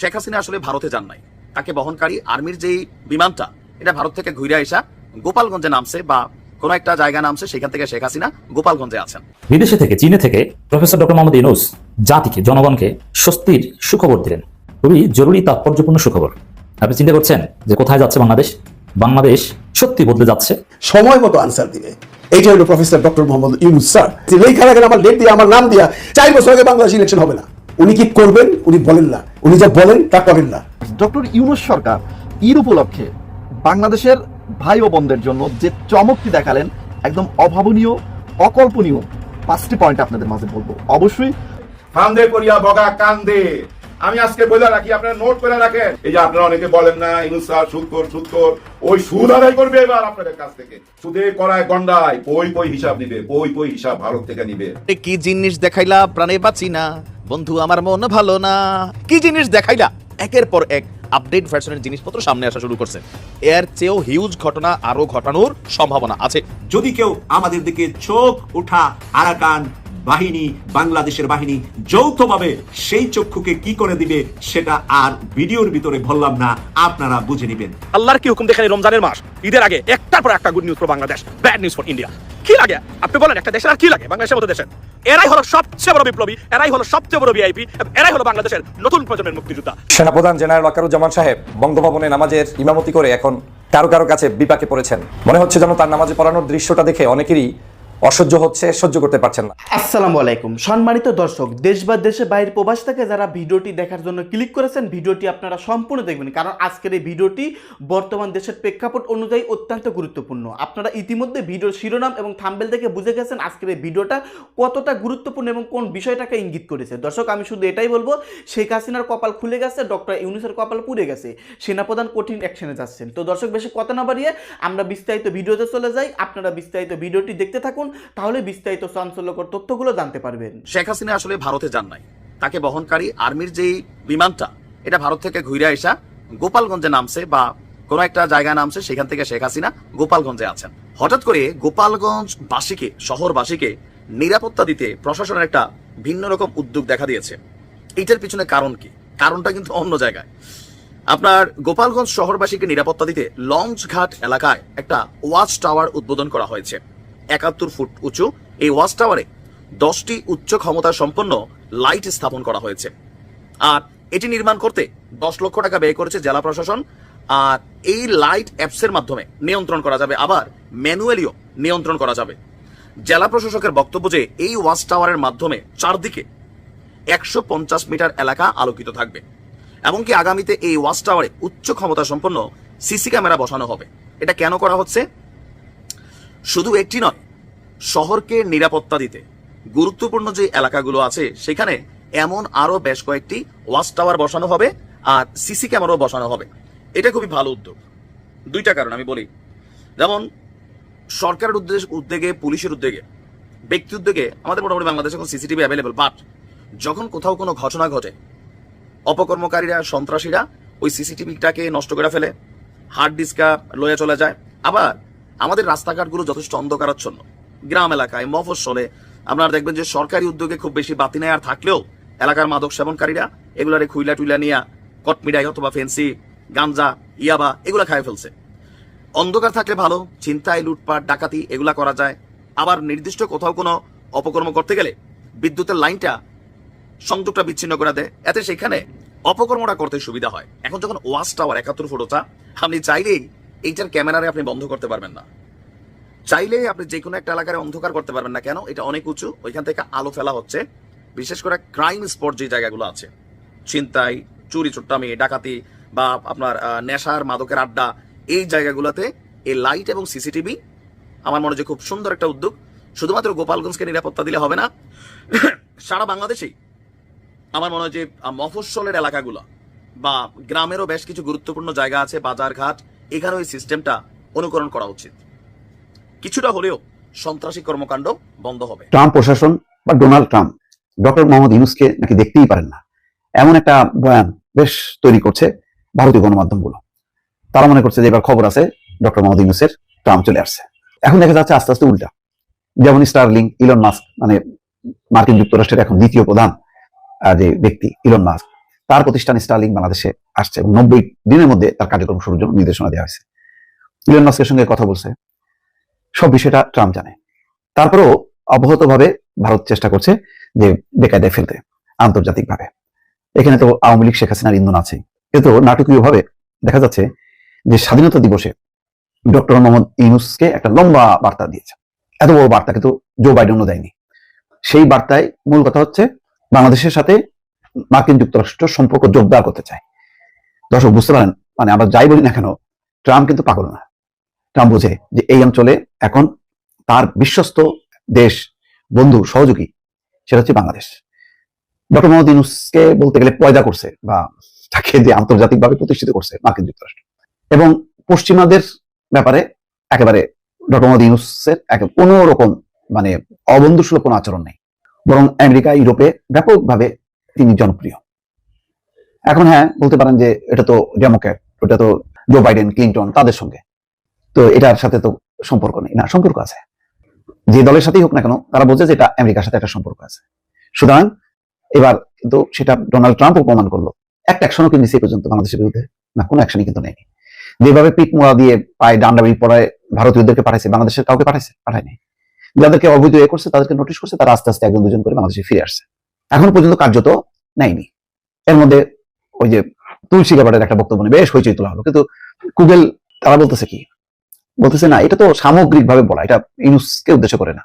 শেখ হাসিনা আসলে ভারতে যান নাই। তাকে বহনকারী আর্মির যেই বিমানটা এটা ভারত থেকে ঘুরে আসা গোপালগঞ্জে নামছে বা কোন একটা জায়গা নামছে সেখান থেকে শেখ হাসিনা গোপালগঞ্জে আছেন। বিদেশে থেকে চীনে থেকে প্রফেসর ডক্টর মোহাম্মদ ইউনুস জাতিকে জনগণকে স্বস্তির সুখবর দিলেন। খুবই জরুরি তাৎপর্যপূর্ণ সুখবর। আপনি চিন্তা করছেন যে কোথায় যাচ্ছে বাংলাদেশ? বাংলাদেশ সত্যি বদলে যাচ্ছে? সময় মতো আনসার দিবে। এইটা হলো professor doctor Mohammad Yunus sir. যে লেখা রাখেন আমার ডেট দিয়ে আমার নাম দিয়া চার বছর আগে বাংলাদেশ ইলেকশন হবে না। উনি কি করবেন? উনি বলেন না। উনি যা বলেন তা করেন না। ডক্টর ইউনুস সরকার ঈদ উপলক্ষে বাংলাদেশের ভাই ও বোনদের জন্য যে চমকটি দেখালেন একদম অভাবনীয় অকল্পনীয় পাঁচটি পয়েন্ট আপনাদের মাঝে বলব। অবশ্যই ফান্দে করিয়া বগা কান্দে। আমি আজকে বলে রাখি আপনারা নোট করে রাখেন। এই যে আপনারা অনেকে বলেন না ইনুস স্যার সুদ কর সুদ কর ওই সুদ আদায় করবে এবার আপনাদের কাছ থেকে। সুদে করায় গন্ডায় পই পই হিসাব নিবে পই পই হিসাব ভারত থেকে নিবে? কি জিনিস দেখাইলা প্রাণে বাঁচি না। বন্ধু আমার মন ভালো না। কি জিনিস দেখাইলা? একের পর এক আপডেট ভার্সনের জিনিসপত্র সামনে আসা শুরু করছে। এর চেয়েও হিউজ ঘটনা আরও ঘটানোর সম্ভাবনা আছে। যদি কেউ আমাদের দিকে চোখ ওঠা আরাকান বাহিনী বাংলাদেশের বাহিনী যৌথভাবে সেই চক্ষুকে কি করে দিবে সেটা আর ভিডিওর ভিতরে বললাম না আপনারা বুঝে নেবেন। আল্লাহর কি হুকুম দেখেন রমজানের মাস? ঈদের আগে একটার পর একটা good news for Bangladesh bad news for India কি লাগে? আপনি বলেন একটা দেশের আর কি লাগে? বাংলাদেশের মতো দেশের। এরাই হলো সবচেয়ে বড় বিপ্লবী এরাই হলো সবচেয়ে বড় ভিআইপি এরাই হলো বাংলাদেশের নতুন প্রজন্মের মুক্তিযোদ্ধা। সেনাপ্রধান জেনারেল ওয়াকারুজ্জামান সাহেব বঙ্গভবনে নামাজের ইমামতি করে এখন কারও কারও কাছে বিপাকে পড়েছেন। মনে হচ্ছে যেন তার নামাজে পড়ানোর দৃশ্যটা দেখে অনেকেরই অসহ্য হচ্ছে, সহ্য করতে পারছেন না। আসসালামু আলাইকুম। সম্মানিত দর্শক, দেশ বা দেশে বাইরে প্রবাস থেকে যারা ভিডিওটি দেখার জন্য ক্লিক করেছেন, ভিডিওটি আপনারা সম্পূর্ণ দেখবেন। কারণ আজকের এই ভিডিওটি বর্তমান দেশের প্রেক্ষাপট অনুযায়ী অত্যন্ত গুরুত্বপূর্ণ। আপনারা ইতিমধ্যে ভিডিওর শিরোনাম এবং থাম্বেল থেকে বুঝে গেছেন আজকের এই ভিডিওটা কতটা গুরুত্বপূর্ণ এবং কোন বিষয়টাকে ইঙ্গিত করেছে। দর্শক, আমি শুধু এটাই বলব, শেখ হাসিনার কপাল খুলে গেছে, ডক্টর ইউনুসের কপাল পুড়ে গেছে। সেনাপ্রধান কঠিন অ্যাকশনে যাচ্ছেন। তো দর্শক, বেশি কথা না বাড়িয়ে আমরা বিস্তারিত ভিডিওতে চলে যাই। আপনারা বিস্তারিত ভিডিওটি দেখতে থাকুন। তাহলে বিস্তারিত চাঞ্চল্যকর তথ্যগুলো জানতে পারবেন। শেখ হাসিনা আসলে ভারতে যান নাই। তাকে বহনকারী আর্মির যেই বিমানটা, এটা ভারত থেকে ঘুরে আসা গোপালগঞ্জে নামছে বা কোনো একটা জায়গায় নামছে, সেখান থেকে শেখ হাসিনা গোপালগঞ্জে আছেন। হঠাৎ করে গোপালগঞ্জ বাসীকে শহরবাসীকে নিরাপত্তা দিতে প্রশাসনের একটা ভিন্ন রকম উদ্যোগ দেখা দিয়েছে। এটার পিছনে কারণ কি? কারণটা কিন্তু অন্য জায়গায়। আপনার গোপালগঞ্জ শহরবাসীকে নিরাপত্তা দিতে লঞ্চ ঘাট এলাকায় একটা ওয়াচ টাওয়ার উদ্বোধন করা হয়েছে। একাত্তর ফুট উঁচু এই ওয়াচ টাওয়ারে দশটি উচ্চ ক্ষমতা সম্পন্ন লাইট স্থাপন করা হয়েছে। আর এটি নির্মাণ করতে দশ লক্ষ টাকা ব্যয় করেছে জেলা প্রশাসন। আর এই লাইট অ্যাপসের মাধ্যমে নিয়ন্ত্রণ করা যাবে, আবার ম্যানুয়ালিও নিয়ন্ত্রণ করা যাবে। জেলা প্রশাসকের বক্তব্য যে এই ওয়াচ টাওয়ারের মাধ্যমে চারদিকে একশো পঞ্চাশ মিটার এলাকা আলোকিত থাকবে, এমনকি আগামীতে এই ওয়াচ টাওয়ারে উচ্চ ক্ষমতা সম্পন্ন সিসি ক্যামেরা বসানো হবে। এটা কেন করা হচ্ছে? শুধু একটি নয়, শহরকে নিরাপত্তা দিতে। গুরুত্বপূর্ণ যে এলাকাগুলো আছে, সেখানে এমন আরও বেশ কয়েকটি ওয়াচ টাওয়ার বসানো হবে আর সিসি ক্যামেরাও বসানো হবে। এটা খুবই ভালো উদ্যোগ। দুইটা কারণ আমি বলি। যেমন, সরকারের উদ্দেশ্য উদ্যোগে, পুলিশের উদ্যোগে, ব্যক্তি উদ্যোগে আমাদের মোটামুটি বাংলাদেশে এখন সিসিটিভি অ্যাভেলেবেল বাট যখন কোথাও কোনো ঘটনা ঘটে, অপকর্মকারীরা, সন্ত্রাসীরা ওই সিসিটিভিটাকে নষ্ট করে ফেলে হার্ড ডিস্কা লয়ে চলে যায়। আবার আমাদের রাস্তাঘাটগুলো যথেষ্ট অন্ধকারাচ্ছন্ন। গ্রাম এলাকায় মফস্বলে আপনারা দেখবেন যে সরকারি উদ্যোগে খুব বেশি বাতি নেয়ার থাকলেও এলাকার মাদক সেবনকারীরা এগুলারে খুইলা টুইলা নিয়া কটমিডাই অথবা ফেন্সি, গাঞ্জা, ইয়াবা এগুলা খায় ফেলছে। অন্ধকার থাকলে ভালো চিন্তায় লুটপাট, ডাকাতি এগুলা করা যায়। আবার নির্দিষ্ট কোথাও কোনো অপকর্ম করতে গেলে বিদ্যুতের লাইনটা সংযোগটা বিচ্ছিন্ন করে দেয়। এতে সেখানে অপকর্মটা করতে সুবিধা হয়। এখন যখন ওয়াচ টাওয়ার একাত্তর ফুটোটা আপনি চাইলেই এইটার ক্যামেরারে আপনি বন্ধ করতে পারবেন না। চাইলেই আপনি যে কোনো একটা এলাকায় অন্ধকার করতে পারবেন না কেন? এটা অনেক উঁচু। ওইখান থেকে আলো ফেলা হচ্ছে। বিশেষ করে ক্রাইম স্পট যে জায়গাগুলো আছে, ছিনতাই, চুরি চুট্টামি ডাকাতি বা আপনার নেশার, মাদকের আড্ডা, এই জায়গাগুলোতে এই লাইট এবং সিসিটিভি আমার মনে হয় যে খুব সুন্দর একটা উদ্যোগ। শুধুমাত্র গোপালগঞ্জকে নিরাপত্তা দিলে হবে না, সারা বাংলাদেশেই। আমার মনে হয় যে মফস্বলের এলাকাগুলো বা গ্রামেরও বেশ কিছু গুরুত্বপূর্ণ জায়গা আছে বাজার ঘাট এখানে ওই সিস্টেমটা অনুকরণ করা উচিত। কিছুটা হলেও সন্ত্রাসী কর্মকাণ্ড বন্ধ হবে। ট্রাম্প প্রশাসন বা ডোনাল্ড ট্রাম্প, ডক্টর মোহাম্মদ ইউনুসকে নাকি দেখতেই পারেন না। এমন একটা বয়ান বেশ তৈরি করছে ভারতীয় গণমাধ্যমগুলো। তারা মনে করছে যে এবার খবর আছে, ডক্টর মোহাম্মদ ইউনুসের ট্রাম্প চলে আসছে। এখন দেখা যাচ্ছে আস্তে আস্তে উল্টা। যেমন স্টারলিং, ইলন মাস্ক মানে মার্কিন যুক্তরাষ্ট্রের এখন দ্বিতীয় প্রধান যে ব্যক্তি, ইলন মাস্ক। তার প্রতিষ্ঠান স্টার্লিং বাংলাদেশে আসছে এবং নব্বই দিনের মধ্যে তার কার্যক্রম শুরুর জন্য নির্দেশনা দেওয়া হয়েছে। ইলন মাস্কের সঙ্গে কথা বলছে। সব বিষয়টা ট্রাম্প জানে। তারপরেও অবহতভাবে ভারত চেষ্টা করছে যে বেকায়দায় ফেলতে, আন্তর্জাতিকভাবে। এখানে তো আওয়ামী লীগ, শেখ হাসিনার ইন্ধন আছে। কিন্তু নাটকীয়ভাবে দেখা যাচ্ছে যে স্বাধীনতা দিবসে ডক্টর মোহাম্মদ ইউনুসকে একটা লম্বা বার্তা দিয়েছে। এত বড় বার্তা কিন্তু জো বাইডেনও দেয়নি। সেই বার্তায় মূল কথা হচ্ছে, বাংলাদেশের সাথে মার্কিন যুক্তরাষ্ট্র সম্পর্ক জোরদার করতে চায়। দর্শক, বুঝতে পারেন মানে আমরা যাই বলি না কেন, ট্রাম্প কিন্তু পাগল না। ট্রাম্প বোঝে যে এই অঞ্চলে এখন তার বিশ্বস্ত দেশ, বন্ধু, সহযোগী, সেটা হচ্ছে বাংলাদেশ। ডক্টর মোহাম্মদ ইউনুসকে বলতে গেলে পয়দা করছে বা তাকে যে আন্তর্জাতিকভাবে প্রতিষ্ঠিত করছে মার্কিন যুক্তরাষ্ট্র। এবং পশ্চিমাদের ব্যাপারে একেবারে ডক্টর মোহাম্মদ ইউনুসের কোনো রকম মানে অবন্ধুসুলভ কোনো আচরণ নেই। বরং আমেরিকা, ইউরোপে ব্যাপকভাবে তিনি জনপ্রিয়। এখন হ্যাঁ বলতে পারেন যে এটা তো ডেমোক্র্যাট ওটা তো জো বাইডেন ক্লিন্টন তাদের সঙ্গে। তো এটার সাথে তো সম্পর্ক নেই। না, সম্পর্ক আছে। যে দলের সাথেই হোক না কেন, তারা বোঝে যে এটা আমেরিকার সাথে একটা সম্পর্ক আছে। সুতরাং এবার কিন্তু সেটা ডোনাল্ড ট্রাম্পও প্রমাণ করল। একটা অ্যাকশনও কিন্তু নিচে পর্যন্ত বাংলাদেশের বিরুদ্ধে না, কোনো অ্যাকশনই কিন্তু নেয়নি। যেভাবে পিক মোড়া দিয়ে পায়ে ডান্ডাবি পড়ায় ভারতীয়দেরকে পাঠাইছে, বাংলাদেশের কাউকে পাঠাইছে, পাঠায়নি। যাদেরকে অবৈধ এ করছে, তাদেরকে নোটিশ করছে, তারা আস্তে আস্তে একজন দুজন করে বাংলাদেশে ফিরে আসছে। এখনও পর্যন্ত কার্যত নেয়নি। এর মধ্যে ওই যে তুলসী ব্যাপারের একটা বক্তব্য নিয়ে বেশ হইচই তোলা হলো। কিন্তু গুগল তারা বলতেছে কি? বলতেছে, না, এটা তো সামগ্রিকভাবে বলা, এটা ইউনুসকে উদ্দেশ্য করে না।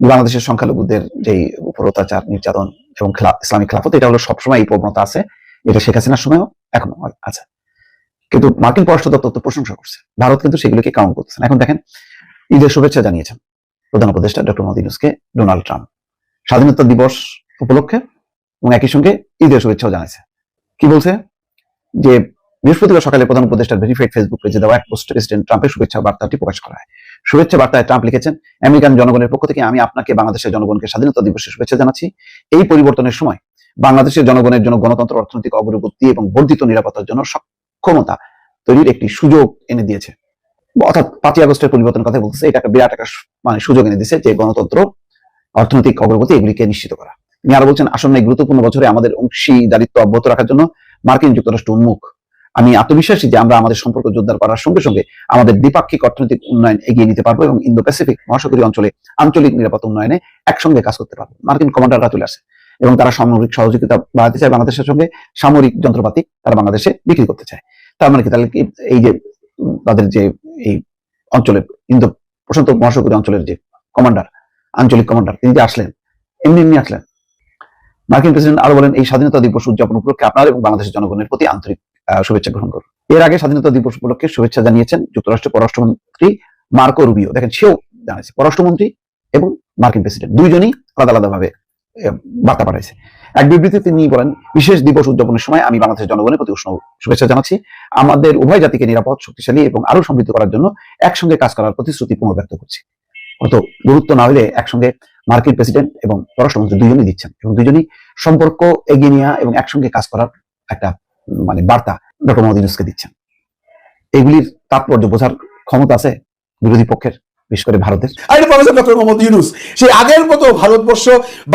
বাংলাদেশের সংখ্যালঘুদের যেই উপর অত্যাচার নির্যাতন এবং ইসলামিক খেলাফত, এটা হলো সবসময় এই প্রবণতা আছে। এটা শেখ হাসিনার সময়ও এখনও আছে। কিন্তু মার্কিন পররাষ্ট্র দপ্তর তো প্রশংসা করছে। ভারত কিন্তু সেগুলোকে কাউন্ট করতেছে এখন দেখেন, ঈদের শুভেচ্ছা জানিয়েছেন প্রধান উপদেষ্টা ডক্টর মোহাম্মদ ইউনুসকে ডোনাল্ড ট্রাম্প। স্বাধীনতা দিবস উপলক্ষে এবং একই সঙ্গে ঈদের শুভেচ্ছাও জানাইছে কি বলছে? যে বৃহস্পতিবার সকালে প্রধান উপদেষ্টার ভেরিফাইড ফেসবুক পেজে দেওয়া এক পোস্টে প্রেসিডেন্ট ট্রাম্পের শুভেচ্ছা বার্তাটি প্রকাশ করা হয়। শুভেচ্ছা বার্তায় ট্রাম্প লিখেছেন, আমেরিকান জনগণের পক্ষ থেকে আমি আপনাকে, বাংলাদেশের জনগণকে স্বাধীনতা দিবসের শুভেচ্ছা জানাচ্ছি। এই পরিবর্তনের সময় বাংলাদেশের জনগণের জন্য গণতন্ত্র, অর্থনৈতিক অগ্রগতি এবং বর্ধিত নিরাপত্তার জন্য সক্ষমতা তৈরির একটি সুযোগ এনে দিয়েছে। অর্থাৎ পাঁচই আগস্টের পরিবর্তন কথা বলতেছে, এটা একটা বিরাট একটা মানে সুযোগ এনে দিয়েছে যে গণতন্ত্র, অর্থনৈতিক অগ্রগতি এগুলিকে নিশ্চিত করা। তিনি আরও বলছেন, আসন্ন এই গুরুত্বপূর্ণ বছরে আমাদের অংশীদারিত্ব অব্যাহত রাখার জন্য মার্কিন যুক্তরাষ্ট্র উন্মুখ আমি আত্মবিশ্বাসী যে আমরা আমাদের সম্পর্ক জোরদার করার সঙ্গে সঙ্গে আমাদের দ্বিপাক্ষিক অর্থনৈতিক উন্নয়ন এগিয়ে নিতে পারব এবং ইন্দো প্যাসিফিক মহাসাগরীয় অঞ্চলে আঞ্চলিক নিরাপত্তা উন্নয়নে একসঙ্গে কাজ করতে পারব। মার্কিন কমান্ডাররা চলে আসে এবং তারা সামরিক সহযোগিতা বাড়াতে চায় বাংলাদেশের সঙ্গে, সামরিক যন্ত্রপাতি তারা বাংলাদেশে বিক্রি করতে চায়। তার মানে কি? তাহলে কি এই যে, তাদের যে এই অঞ্চলের ইন্দো প্রশান্ত মহাসাগরীয় অঞ্চলের যে কমান্ডার, আঞ্চলিক কমান্ডার, তিনি যে আসলেন, এমনি এমনি আসলেন। মার্কিন প্রেসিডেন্ট আরও বলেন, এই স্বাধীনতা দিবস উদযাপন উপলক্ষে আপনার এবং বাংলাদেশের জনগণের প্রতি আন্তরিক শুভেচ্ছা গ্রহণ করুন। এর আগে স্বাধীনতা দিবস উপলক্ষে শুভেচ্ছা জানিয়েছেন যুক্তরাষ্ট্রের পররাষ্ট্রমন্ত্রী মার্কো রুবিও। দেখেন, সেও জানিয়েছে, পররাষ্ট্রমন্ত্রী এবং মার্কিন প্রেসিডেন্ট দুইজনই আলাদা আলাদা ভাবে বার্তা পাঠাইছে। এক বিবৃতিতে তিনি বলেন, বিশেষ দিবস উদযাপনের সময় আমি বাংলাদেশের জনগণের প্রতি উষ্ণ শুভেচ্ছা জানাচ্ছি। আমাদের উভয় জাতিকে নিরাপদ, শক্তিশালী এবং আরও সমৃদ্ধ করার জন্য একসঙ্গে কাজ করার প্রতিশ্রুতি পুনর্ব্যক্ত করছি। অত গুরুত্ব না হলে একসঙ্গে মার্কিন প্রেসিডেন্ট এবং পররাষ্ট্রমন্ত্রী দুজনই দিচ্ছেন এবং দুজনই সম্পর্ক এগিয়ে নেওয়া এবং একসঙ্গে কাজ করার একটা মানে বার্তা ডক্টর মোহাম্মদ ইউনুসকে দিচ্ছেন। এগুলির তাৎপর্য বোঝার ক্ষমতা আছে বিরোধী পক্ষের, বিশেষ করে ভারতের। আরেকটা প্রফেসর ডক্টর মোহাম্মদ ইউনুস, সেই আগের মতো ভারতবর্ষ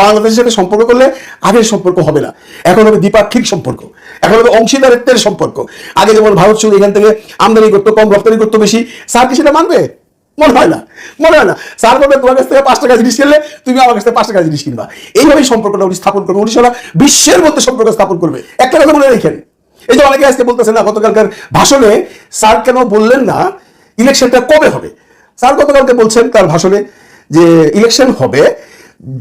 বাংলাদেশের সাথে সম্পর্ক করলে আগের সম্পর্ক হবে না। এখন হবে দ্বিপাক্ষিক সম্পর্ক, এখন হবে অংশীদারিত্বের সম্পর্ক। আগে যেমন ভারত শুধু এখান থেকে আমদানি করতো, কম রপ্তানি করতো বেশি, স্যার কি সেটা মানবে? মনে হয় না, মনে হয় না। স্যার বলবে, তোমার কাছ থেকে পাঁচ টাকা জিনিস কিনলে তুমি আমার কাছ থেকে পাঁচ টাকা জিনিস কিনবা। এইভাবেই সম্পর্কটা উনি স্থাপন করবে। উনি সারা বিশ্বের মধ্যে সম্পর্ক স্থাপন করবে। একটা কথা মনে রেখেন, এই যে অনেকে আজকে বলতেছে না, গতকালকার ভাষণে স্যার কেন বললেন না, ইলেকশনটা কবে হবে? স্যার গতকালকে বলছেন তার ভাষণে যে ইলেকশন হবে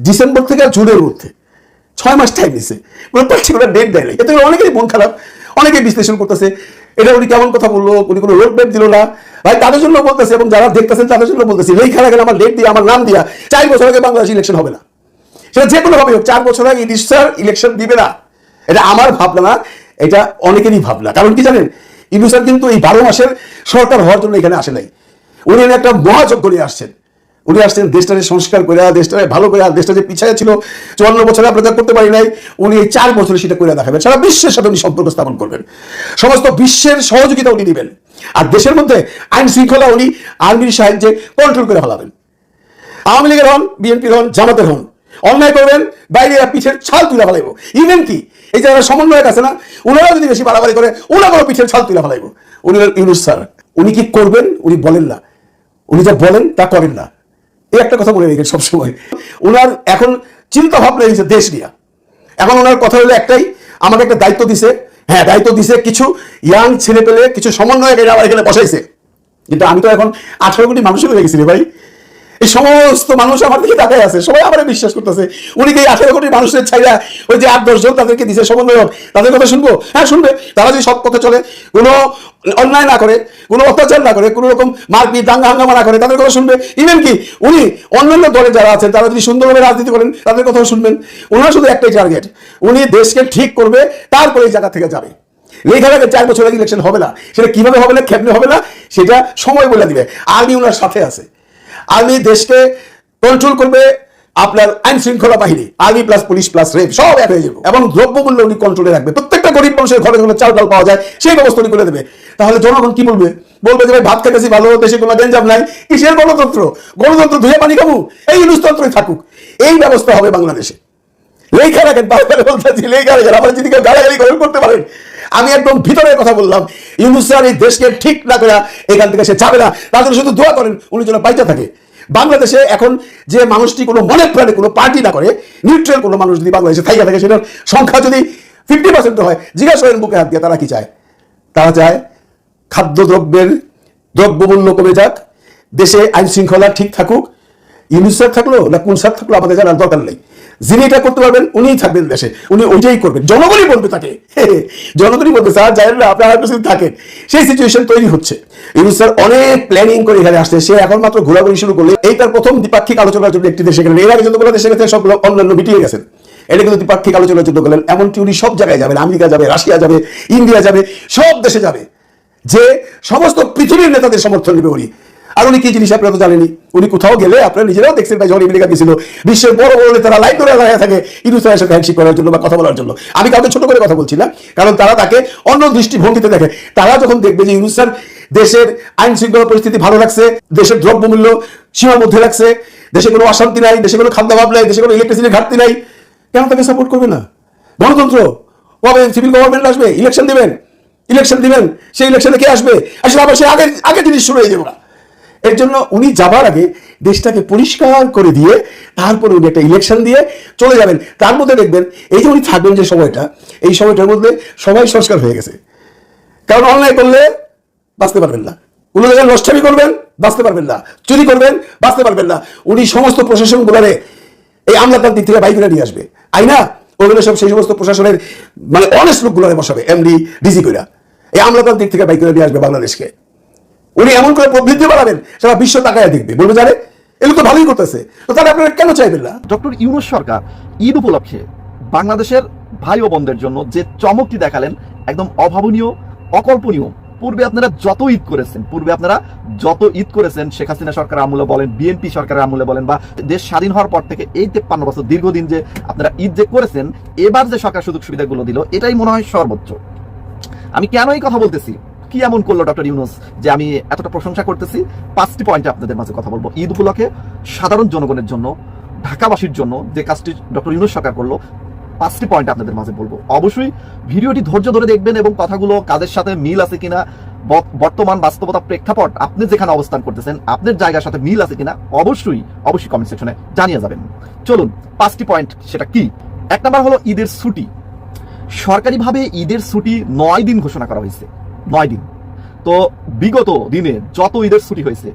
ডিসেম্বর থেকে জুনের মধ্যে। ছয় মাস টাইম কোনো পার্টিকুলার ডেট দেয় নাই। এতে করে অনেকেরই মন খারাপ, অনেকেই বিশ্লেষণ করতেছে। এটা উনি কেমন কথা বলল? উনি কোনো রোড ম্যাপ দিল না। ভাই, তাদের জন্য বলতেছে এবং যারা দেখতেছেন তাদের জন্য বলতেছি খেলা খেলে আমার ডেট দিয়ে, আমার নাম দিয়া চার বছর আগে বাংলাদেশ ইলেকশন হবে না। সেটা যে কোনো ভাবে হোক, চার বছর আগে ইডিশার ইলেকশন দিবে না। এটা আমার ভাবনা না, এটা অনেকেরই ভাবনা। কারণ কি জানেন ইডিশার কিন্তু এই বারো মাসের সরকার হওয়ার জন্য এখানে আসে নাই। উনি একটা মহাযজ্ঞ নিয়ে আসছেন। উনি আসছেন, দেশটাকে সংস্কার করে দেশটাকে ভালো করে দেশটা যে পিছায় ছিল, চুয়ান্ন বছরে যা করতে পারি নাই, উনি এই চার বছরে সেটা করে দেখাবেন, সারা বিশ্বের সাথে উনি সম্পর্ক স্থাপন করবেন। সমস্ত বিশ্বের সহযোগিতা উনি দিবেন। আর দেশের মধ্যে আইন শৃঙ্খলা উনি, আর্মির সাহায্যে কন্ট্রোল করে ফেলাবেন। আওয়ামী লীগের হন, বিএনপির হন, জামাতের হন, অন্যায় করবেন, বাইরে পিছের ছাল তুলে ফেলাইব। ইভেন কি? এই যারা সমন্বয়ক আছে না ওনারা যদি বেশি বাড়াবাড়ি করে ওনারও পিছের ছাল তুলে ফেলাইব। উনি ইউনুস স্যার। উনি কি করবেন? উনি বলেন না। উনি যা বলেন তা করেন না। এই একটা কথা বলে রেখে সবসময়। ওনার এখন চিন্তা ভাবনা হয়েছে দেশ নিয়ে। এখন ওনার কথা হলো একটাই, আমাকে একটা দায়িত্ব দিছে। হ্যাঁ দায়িত্ব দিছে কিছু ইয়াং ছেলে পেলে কিছু সমন্বয় এরা আমার এখানে বসাইছে। কিন্তু আমি তো এখন আঠারো কোটি মানুষের হয়ে গেছি ভাই। এই সমস্ত মানুষ আমার দিকে তাকাই আছে, সবাই আমার বিশ্বাস করতেছে। উনি কি আঠারো কোটি মানুষের ছাইরা ওই যে আট দশজন তাদেরকে দিছে? সমন্বয়ক, তাদের কথা শুনব? হ্যাঁ শুনবে। তারা যদি সব পথে চলে, কোনো অন্যায় না করে, কোনো অত্যাচার না করে, কোনো রকম মারপিট, দাঙ্গা হাঙ্গামা না করে, তাদের কথা শুনবে। ইভেন কি, উনি অন্যান্য দলে যারা আছেন, তারা যদি সুন্দরভাবে রাজনীতি করেন, তাদের কথাও শুনবেন। ওনার শুধু একটাই টার্গেট উনি দেশকে ঠিক করবে, তারপরে এই জায়গা থেকে যাবে। লেখার আগে চার বছর আগে ইলেকশন হবে না। সেটা কীভাবে হবে না কেমনে হবে না, সেটা সময় বলে দিবে। আর্মি ওনার সাথে আছে। আর্মি দেশকে কন্ট্রোল করবে আপনার আইন শৃঙ্খলা বাহিনী army plus police plus RAB সব এক হয়ে যাবে। এবং দ্রব্যমূল্য উনি কন্ট্রোলে রাখবে। প্রত্যেকটা গরিব মানুষের ঘরে ঘরে চাল ডাল পাওয়া যায়, সেই ব্যবস্থা উনি করে দেবে। তাহলে জনগণ কি বলবে? বলবে যে ভাত খেতেছি, ভালো দেশে কোনো গেঞ্জাম নাই। কিসের গণতন্ত্র? গণতন্ত্র ধুয়ে পানি খাব? এই ইনুসতন্ত্রই থাকুক। এই ব্যবস্থা হবে বাংলাদেশে। লেখা রাখেন, বারবার বলতেছি, লেখা রাখেন। আমার যদি কেউ গালাগালি গ্রহণ করতে পারেন। আমি একদম ভিতরের কথা বললাম। ইউনুস এই দেশকে ঠিক না করে এখান থেকে সে যাবে না। তার জন্য শুধু দোয়া করেন, উনি যেন পাইতে থাকে। বাংলাদেশে এখন যে মানুষটি কোনো মনে প্রাণে কোনো পার্টি না করে নিউট্রাল কোনো মানুষ যদি বাংলাদেশে থাইকা থাকে, সেটার সংখ্যা যদি ফিফটি পার্সেন্ট হয়, জিজ্ঞাসা করেন বুকে হাত দিয়ে, তারা কি চায়? তারা চায় খাদ্যদ্রব্যের দ্রব্যমূল্য কমে যাক, দেশে আইন শৃঙ্খলা ঠিক থাকুক। ইউনুস স্যার থাকল না কোন থাকল আমাদের জানার দরকার নেই। যিনি এটা করতে পারবেন, উনিই থাকবেন দেশে। উনি ওইটাই করবেন। জনগণই বলবে তাকে। জনগণই বলবে, স্যার জানেন না আপনার যদি থাকেন, সেই সিচুয়েশন তৈরি হচ্ছে। ইউনুস স্যার অনেক প্ল্যানিং করে এখানে আসছে। সে এখন মাত্র ঘোরাঘুরি শুরু করলে, এই তার প্রথম দ্বিপাক্ষিক আলোচনার জন্য একটি দেশে গেলেন। এর আগে যতগুলো দেশে গেছে সবগুলো অন্যান্য মিটিয়ে গেছেন। এটা কিন্তু দ্বিপাক্ষিক আলোচনার জন্য গেলেন। এমনকি উনি সব জায়গায় যাবেন। আমেরিকা যাবে, রাশিয়া যাবে, ইন্ডিয়া যাবে, সব দেশে যাবে। যে সমস্ত পৃথিবীর নেতাদের সমর্থন নেবে উনি। আর উনি কি জিনিস আপনারা তো জানেনি উনি কোথাও গেলে আপনারা নিজেরাও দেখছেন ভাই যখন আমেরিকা গেছিল, বিশ্বের বড় বড় নেতারা লাইন ধরে দাঁড়িয়ে থাকে ইনুসারের সাথে হ্যান্ডশিপ করার জন্য বা কথা বলার জন্য। আমি কাউকে ছোট করে কথা বলছি না, কারণ তারা তাকে অন্য দৃষ্টিভঙ্গিতে দেখে। তারা যখন দেখবে যে ইউনুস দেশের আইন শৃঙ্খলা পরিস্থিতি ভালো রাখছে, দেশের দ্রব্যমূল্য সীমার মধ্যে রাখছে, দেশে কোনো অশান্তি নাই, দেশে কোনো খাদ্যাভাব নাই, দেশে কোনো ইলেকট্রিসিটির ঘাটতি নাই, কেন তাকে সাপোর্ট করবে না? গণতন্ত্র, কবে সিভিল গভর্নমেন্ট আসবে? ইলেকশন দিবেন। ইলেকশন দিবেন, সেই ইলেকশনে কে আসবে? আসলে আবার সে আগে আগে জিনিস শুরু হয়ে যাবে এর জন্য উনি যাবার আগে দেশটাকে পরিষ্কার করে দিয়ে তারপরে উনি একটা ইলেকশন দিয়ে চলে যাবেন। তার মধ্যে দেখবেন, এই যে উনি থাকবেন যে সময়টা, এই সময়টার মধ্যে সবাই সংস্কার হয়ে গেছে। কারণ অন্যায় করলে বাঁচতে পারবেন না। কোনো জায়গায় নষ্টামি করবেন, বাঁচতে পারবেন না। চুরি করবেন, বাঁচতে পারবেন না। উনি সমস্ত প্রশাসন গুলারে এই আমলাতার দিক থেকে বাইক নিয়ে আসবে। আইনা ওগুলো সব সেই সমস্ত প্রশাসনের মানে অনেস্ট লোকগুলোরে বসাবে এমডি ডিজি কইরা। এই আমলাতার দিক থেকে বাইক নিয়ে আসবে বাংলাদেশকে। উনি এমন করে প্রবৃদ্ধি বাড়াবেন, সারা বিশ্ব তাকায় দেখবে। বলবে, জানে, এগুলো তো ভালোই করতেছে। তো তাহলে আপনারা কেন চাইবেন না? ডক্টর ইউনুস সরকার ঈদ উপলক্ষে বাংলাদেশের ভাই ও বোনদের জন্য যে চমকটি দেখালেন, একদম অভাবনীয়, অকল্পনীয়, পূর্বে আপনারা যত ঈদ করেছেন, পূর্বে আপনারা যত ঈদ করেছেন, শেখ হাসিনা সরকার আমলে বলেন, বিএনপি সরকারের আমলে বলেন, বা দেশ স্বাধীন হওয়ার পর থেকে এই তেপ্পান্ন বছর দীর্ঘদিন যে আপনারা ঈদ যে করেছেন, এবার যে সরকার সুযোগ সুবিধাগুলো দিল, এটাই মনে হয় সর্বোচ্চ। আমি কেন এই কথা বলতেছি? কি এমন করল, ডক্টর ইউনুস, যে আমি এতটা প্রশংসা করতেছি? পাঁচটি পয়েন্টে আপনাদের মাঝে কথা বলব। ঈদ উপলক্ষে সাধারণ জনগণের জন্য, ঢাকাবাসীর জন্য যে কাজটি ডক্টর ইউনুস সরকার করল, পাঁচটি পয়েন্ট আপনাদের মাঝে বলব। অবশ্যই ভিডিওটি ধৈর্য ধরে দেখবেন এবং কথাগুলো কাজের সাথে মিল আছে কিনা বর্তমান বাস্তবতা প্রেক্ষাপট, আপনি যেখানে অবস্থান করতেছেন, আপনার জায়গার সাথে মিল আছে কিনা, অবশ্যই অবশ্যই কমেন্ট সেকশনে জানিয়ে যাবেন। চলুন, পাঁচটি পয়েন্ট সেটা কি? এক নম্বর হলো ঈদের ছুটি। সরকারিভাবে ঈদের ছুটি নয় দিন ঘোষণা করা হয়েছে। নয় দিন। তো বিগত দিনে যত ঈদের ছুটি হয়েছে,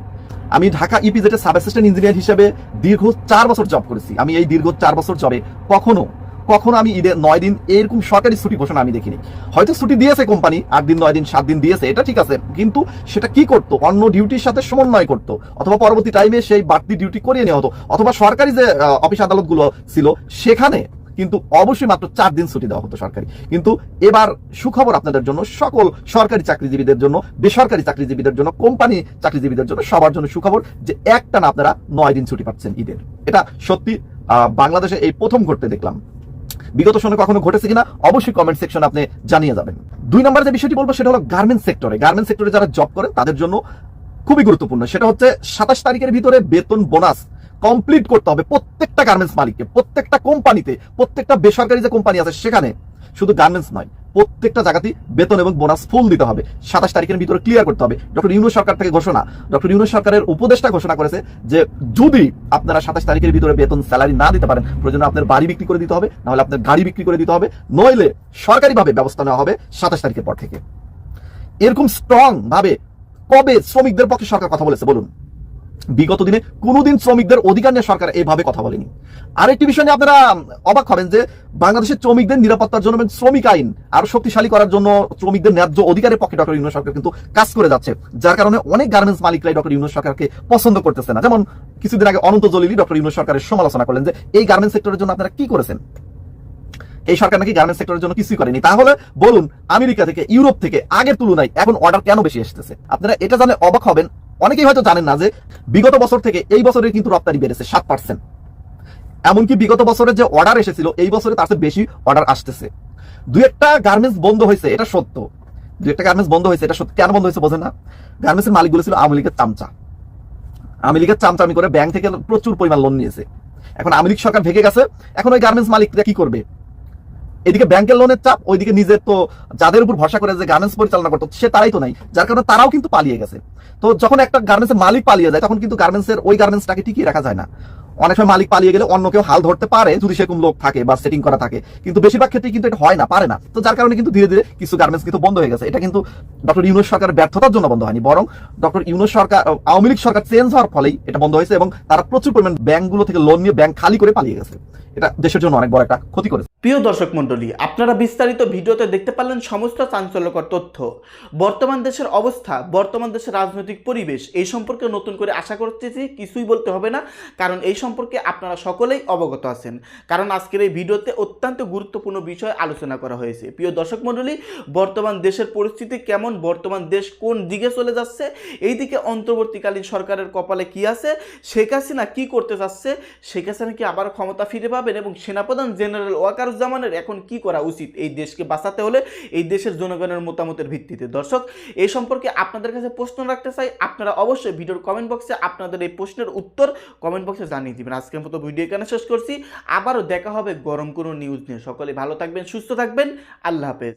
আমি ঢাকা ইপিজেটের সাব অ্যাসিস্ট্যান্ট ইঞ্জিনিয়ার হিসেবে দীর্ঘ চার বছর জব করেছি। আমি এই দীর্ঘ চার বছর জবে কখনো কখনো আমি ঈদের নয় দিন এরকম সরকারি ছুটি ঘোষণা আমি দেখিনি। হয়তো ছুটি দিয়েছে কোম্পানি আট দিন, নয় দিন, সাত দিন দিয়েছে, এটা ঠিক আছে, কিন্তু সেটা কি করতো? অন্য ডিউটির সাথে সমন্বয় করতো, অথবা পরবর্তী টাইমে সেই বাড়তি ডিউটি করিয়ে নেওয়া হতো, অথবা সরকারি যে অফিস আদালতগুলো ছিল, সেখানে কিন্তু অবশ্যই মাত্র চার দিন ছুটি দেওয়া হতো সরকারি। কিন্তু এবার সুখবর আপনাদের জন্য, সকল সরকারি চাকরিজীবীদের জন্য, বেসরকারি চাকরিজীবীদের জন্য, কোম্পানি চাকরিজীবীদের জন্য সবার জন্য সুখবর যে একটানা আপনারা নয় দিন ছুটি পাচ্ছেন ঈদের। এটা সত্যি বাংলাদেশে এই প্রথম ঘটতে দেখলাম। বিগত সময় কখনো ঘটেছে কিনা, অবশ্যই কমেন্ট সেকশন আপনি জানিয়ে যাবেন। দুই নম্বর যে বিষয়টি বলব, সেটা হলো গার্মেন্টস সেক্টরে গার্মেন্টস সেক্টরে যারা জব করে, তাদের জন্য খুবই গুরুত্বপূর্ণ। সেটা হচ্ছে সাতাশ তারিখের ভিতরে বেতন বোনাস কমপ্লিট করতে হবে প্রত্যেকটা গার্মেন্টস মালিককে, প্রত্যেকটা কোম্পানিতে প্রত্যেকটা বেসরকারি যে কোম্পানি আছে সেখানে শুধু গার্মেন্টস নয়, প্রত্যেকটা জায়গাতেই বেতন এবং বোনাস ফুল দিতে হবে। সাতাশ তারিখের ভিতরে ক্লিয়ার করতে হবে। ডক্টর ইউনুস সরকার থেকে ঘোষণা, ডক্টর ইউনুস সরকারের উপদেষ্টা ঘোষণা করেছে যে যদি আপনারা সাতাশ তারিখের ভিতরে বেতন স্যালারি না দিতে পারেন, প্রয়োজনে আপনার বাড়ি বিক্রি করে দিতে হবে, নাহলে আপনার গাড়ি বিক্রি করে দিতে হবে, নইলে সরকারিভাবে ব্যবস্থা নেওয়া হবে সাতাশ তারিখের পর থেকে। এরকম স্ট্রং ভাবে কবে শ্রমিকদের পক্ষে সরকার কথা বলেছে, বলুন। বিগত দিনে কোনোদিন শ্রমিকদের অধিকার নিয়ে সরকার এইভাবে কথা বলেনি। আরেকটি বিষয় নিয়ে আপনারা অবাক হবেন যে বাংলাদেশের শ্রমিকদের নিরাপত্তার জন্য এবং শ্রমিক আইন আরও শক্তিশালী করার জন্য শ্রমিকদের ন্যায্য অধিকারের পক্ষে ডক্টর ইউনুস সরকার কিন্তু কাজ করে যাচ্ছে, যার কারণে অনেক গার্মেন্টস মালিকরাই ডক্টর ইউনুস সরকারকে পছন্দ করতেছে না। যেমন কিছুদিন আগে অনন্ত জলিলি ডক্টর ইউনুস সরকারের সমালোচনা করলেন যে এই গার্মেন্টস সেক্টরের জন্য আপনারা কি করেছেন? এই সরকার নাকি গার্মেন্টস সেক্টরের জন্য কিছুই করেনি। তাহলে বলুন, আমেরিকা থেকে, ইউরোপ থেকে আগের তুলনায় এখন অর্ডার কেন বেশি এসেছে? আপনারা এটা জানে অবাক হবেন। অনেকেই হয়তো জানেন না যে বিগত বছর থেকে এই বছরে কিন্তু রপ্তানি বেড়েছে সাত পার্সেন্ট এমনকি বিগত বছরে যে অর্ডার এসেছিল, এই বছরে তার বেশি অর্ডার আসতেছে। দুই একটা গার্মেন্টস বন্ধ হয়েছে, এটা সত্য। দুই একটা গার্মেন্টস বন্ধ হয়েছে, এটা সত্য। কেন বন্ধ হয়েছে বোঝেন না? গার্মেন্টসের মালিকগুলো ছিল আওয়ামী লীগের চামচা। আওয়ামী লীগের চামচামি করে ব্যাংক থেকে প্রচুর পরিমাণ লোন নিয়েছে। এখন আওয়ামী লীগ সরকার ভেঙে গেছে। এখন ওই গার্মেন্টস মালিকরা কি করবে? এদিকে ব্যাংকের লোনের চাপ, ওইদিকে নিজের তো যাদের উপর ভরসা করে যে গার্মেন্টস পরিচালনা করতো সে তারাই তো নাই। যার কারণে তারাও কিন্তু পালিয়ে গেছে। তো যখন একটা গার্মেন্টসের মালিক পালিয়ে যায়, তখন কিন্তু গার্মেন্টসের ওই গার্মেন্টসটাকে ঠিকই রাখা যায় না। অনেক সময় মালিক পালিয়ে গেলে অন্য কেউ হাল ধরতে পারে, যদি সেরকম লোক থাকে বা সেটিং করা থাকে। কিন্তু বেশিরভাগ ক্ষেত্রে কিন্তু এটা হয় না, পারে না। তো যার কারণে কিন্তু ধীরে ধীরে কিছু গার্মেন্টস কিন্তু বন্ধ হয়ে গেছে। এটা কিন্তু ডক্টর ইউনুস সরকারের ব্যর্থতার জন্য বন্ধ হয়নি, বরং ডক্টর ইউনুস সরকার, আওয়ামী লীগ সরকার চেঞ্জ হওয়ার ফলেই এটা বন্ধ হয়েছে এবং তারা প্রচুর পরিমাণ ব্যাংকগুলো থেকে লোন নিয়ে ব্যাংক খালি করে পালিয়ে গেছে। এটা দেশের জন্য অনেক বড় একটা ক্ষতি করেছে। প্রিয় দর্শক মন্ডলী আপনারা বিস্তারিত ভিডিওতে দেখতে পারলেন সমস্ত চাঞ্চল্যকর তথ্য। বর্তমান দেশের অবস্থা, বর্তমান দেশের রাজনৈতিক পরিবেশ, এই সম্পর্কে নতুন করে আশা করতেছি কিছুই বলতে হবে না, কারণ এই সম্পর্কে আপনারা সকলেই অবগত আছেন। কারণ আজকের এই ভিডিওতে অত্যন্ত গুরুত্বপূর্ণ বিষয় আলোচনা করা হয়েছে। প্রিয় দর্শক মণ্ডলী, বর্তমান দেশের পরিস্থিতি কেমন? বর্তমান দেশ কোন দিকে চলে যাচ্ছে? এই দিকে অন্তর্বর্তীকালীন সরকারের কপালে কি আছে? শেখ হাসিনা কি করতে যাচ্ছে শেখ হাসিনা কি আবার ক্ষমতা ফিরে পাবেন? এবং সেনাপ্রধান জেনারেল ওয়াকারুজ্জামানের এখন কি করা উচিত? এই দেশকে বাঁচাতে হলে এই দেশের জনগণের মতামতের ভিত্তিতে। দর্শক এই সম্পর্কে আপনাদের কাছে প্রশ্ন রাখতে চাই। আপনারা অবশ্যই ভিডিওর কমেন্ট বক্সে আপনাদের এই প্রশ্নের উত্তর কমেন্ট বক্সে জানিয়ে দিবেন। আজকের মতো ভিডিও এখানে শেষ করছি। আবারও দেখা হবে গরম কোনো নিউজ নিয়ে। সকলে ভালো থাকবেন, সুস্থ থাকবেন। আল্লাহ হাফেজ।